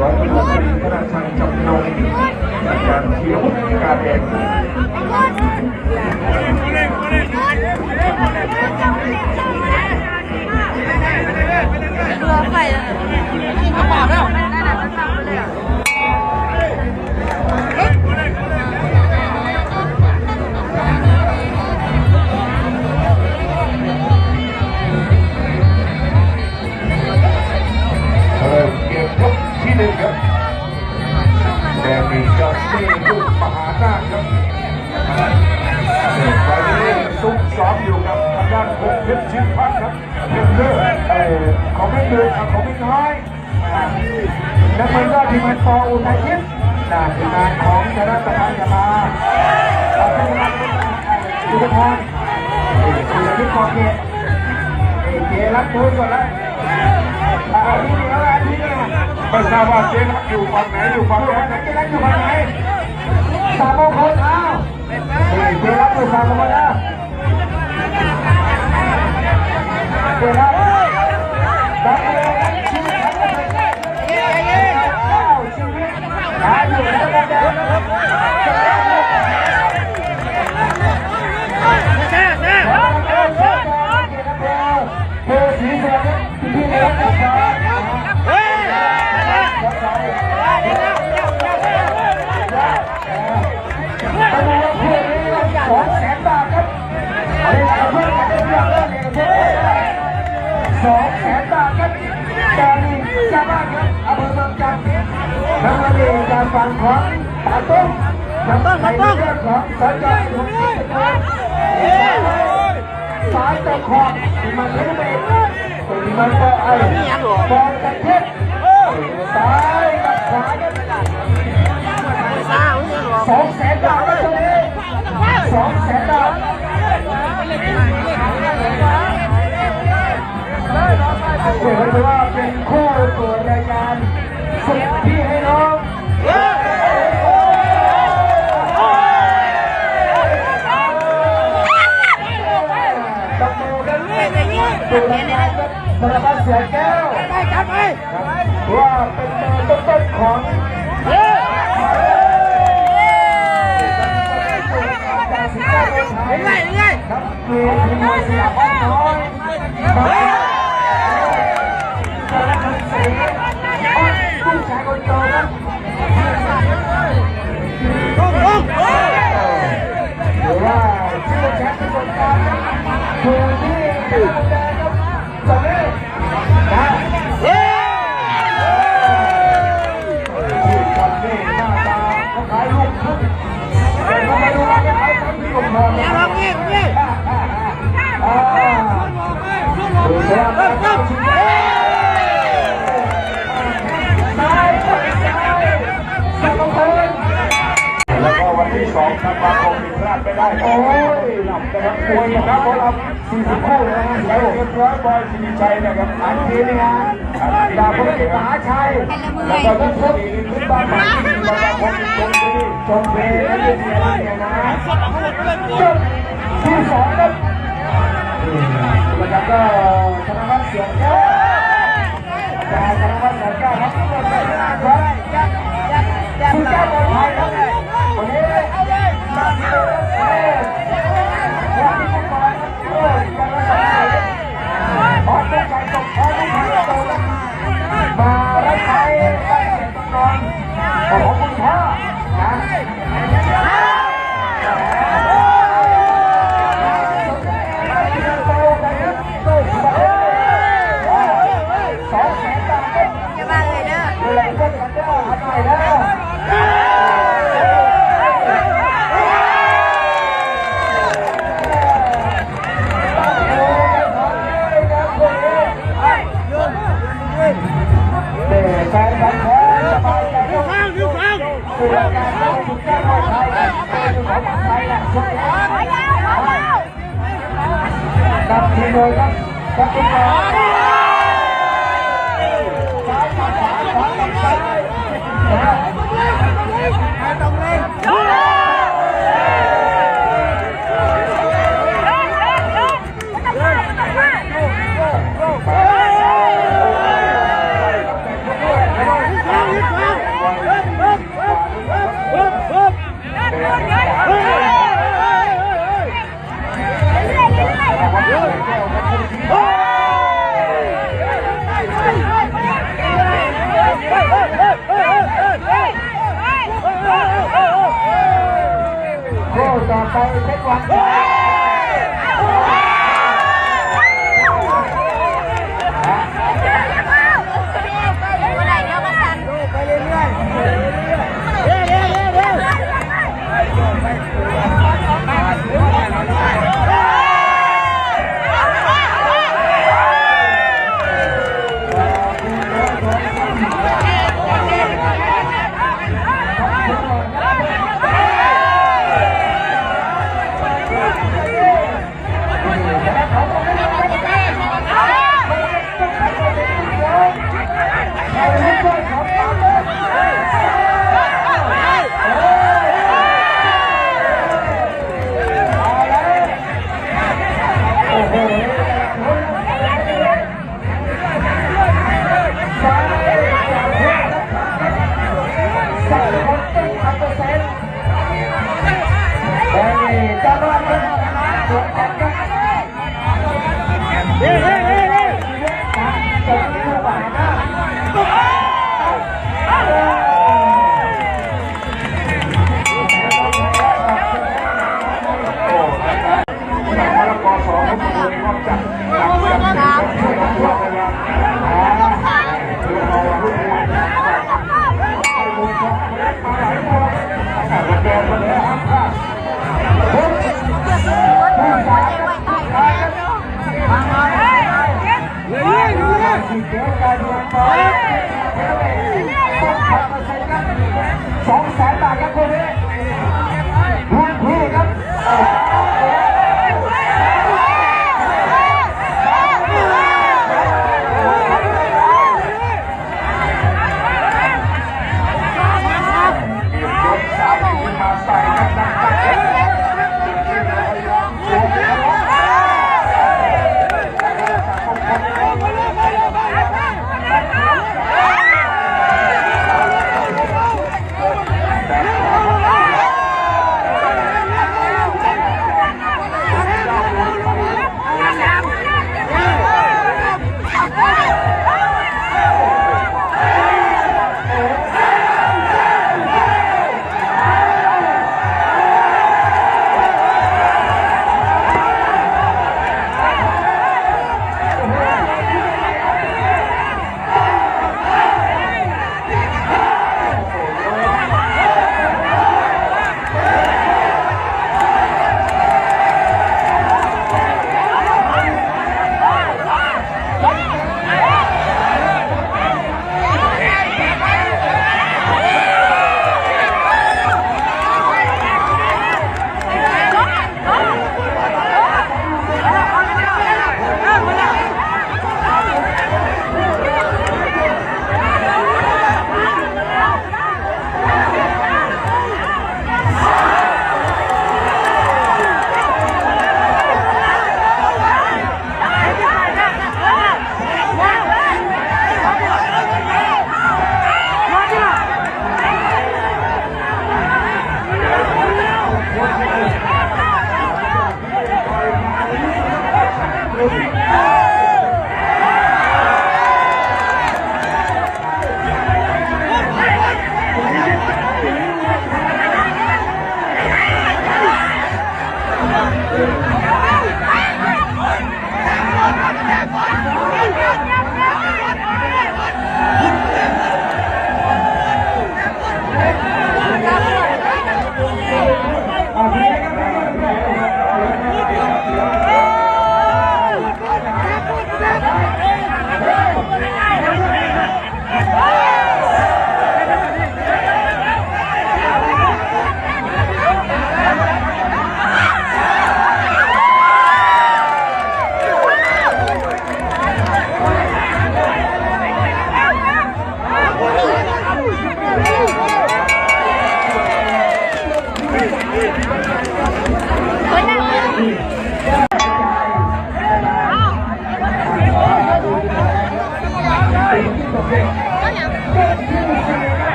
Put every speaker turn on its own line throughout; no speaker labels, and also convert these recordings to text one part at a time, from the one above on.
ร้อยตำรวจตรีธนาชัยจำนงอาจารย์เชียวการเอง
ตัวไฟแล้วกระเป๋าแล้ว
แดงมีจอร์ซี่ลูกมหานาคครับตอนนี้ซุ่มซ้อมอยู่กับทางด้านพงเพชรชินพัฒน์ครับเป็นเรื่องเอ่อของไม่เดือดของไม่น้อยนักมวยยอดทีมงานปออุทัยทิพย์นะทีมงานของชนะประธานยามาอาทีมงานจุฬาพรจุฬาทิพย์กอเกียรติเกียรติรับตัวก่อนแล้ว ไม่ทราบว่าเจ๊รักอยู่ฝั่งไหนอยู่ฝั่งไหนเจ๊รักอยู่ฝั่งไหนสามโมงครึ่งอ้าเจ๊รักอยู่ฝั่งโมงนะเจ๊รักตอนนี้ชีวิตชีวิตหาอยู่ที่ตะวันแดง สองแสนบาทครับจานกันเรื่องเรื่องเองสองแสนบาทครับการีชาวบ้านครับอำเภอเมืองจันทร์ทำมาดีการฟังของตาตุ้มทำในเรื่องของสาณของสิงคโปร์สายตะขอบมันเลี้ยงไป มันก็ไอ้บอลตะเข็บซ้ายกับขวาครับสองแสนบาทก็จะเลยสองแสนบาทถือว่าเป็นคู่ตรวจรายการสุดพี่ให้น้องตบมื อกันตัวรายการสารพัดเสียแก้วว่าเป็นเบอร์ต้นๆของ
เห็นไรเห็นไร
ครับคือทีม โอ้ยหลับนะครับมวยนะครับเพราะเราสี่สิบคู่เลยนะแล้วเรียบร้อยบอยสิริชัยนะครับอันนี้นี่ฮะดาวพุทธมหาชัยแล้วก็ทุกคนขึ้นบ้านใหม่ที่บางคนชมฟรีชมฟรีและไม่เสียอะไรนะจุดที่สองครับแล้วก็ธนวัฒน์เสียงแก้วดาวธนวัฒน์เสียงแก้ว กั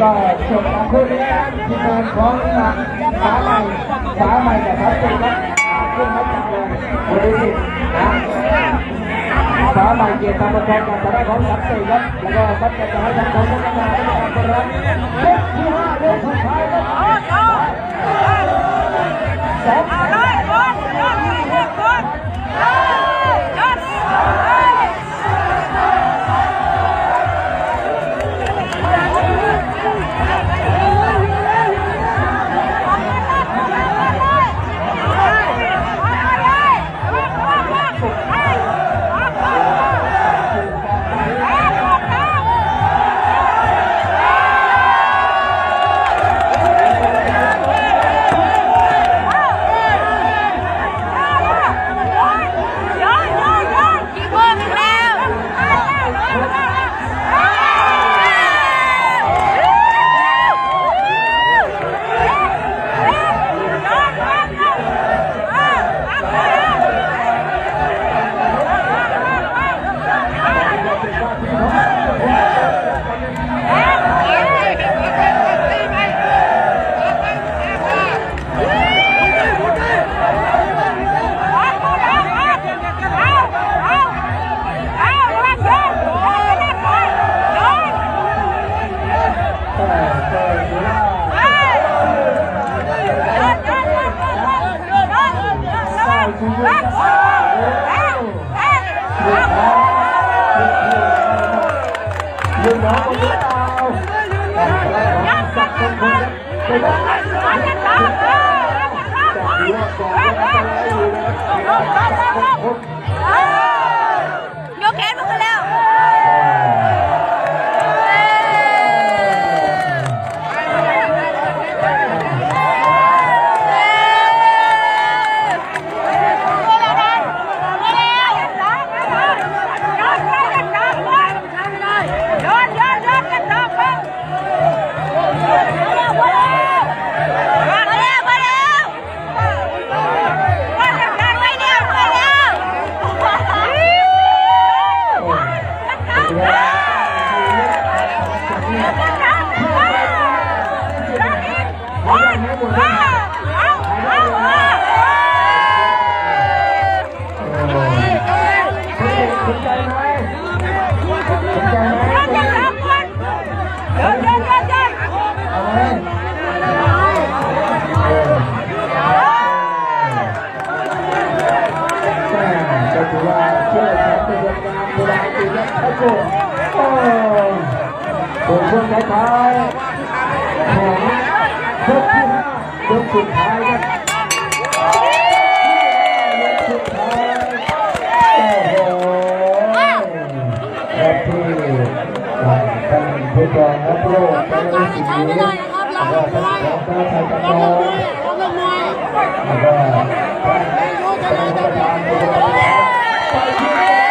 ก็จบของคู่นี้นะครับทีมงานของทาง
สา
ใหม่สาใหม่กับทัพตีครับขึ้นมาจากเลยบริสิทธิ์นะสาใหม่เกียรติธรรมกรกับทางด้านของทัพตีครับแล้วก็บัตรจะให้ทางของทางด้านของอัปรัตน์เล็กที่ห้าเล็กสุดท้ายครับสอง ท้ายของยกที่ห้ายกสุดท้ายครับยกสุดท้ายโอ้โหครับที่ท่านผู้กองนักโลกท่านผู้สิงห์แล้วก็ท่านของท่านชายจักรแล้วก็ท่านประธานผู้บริหาร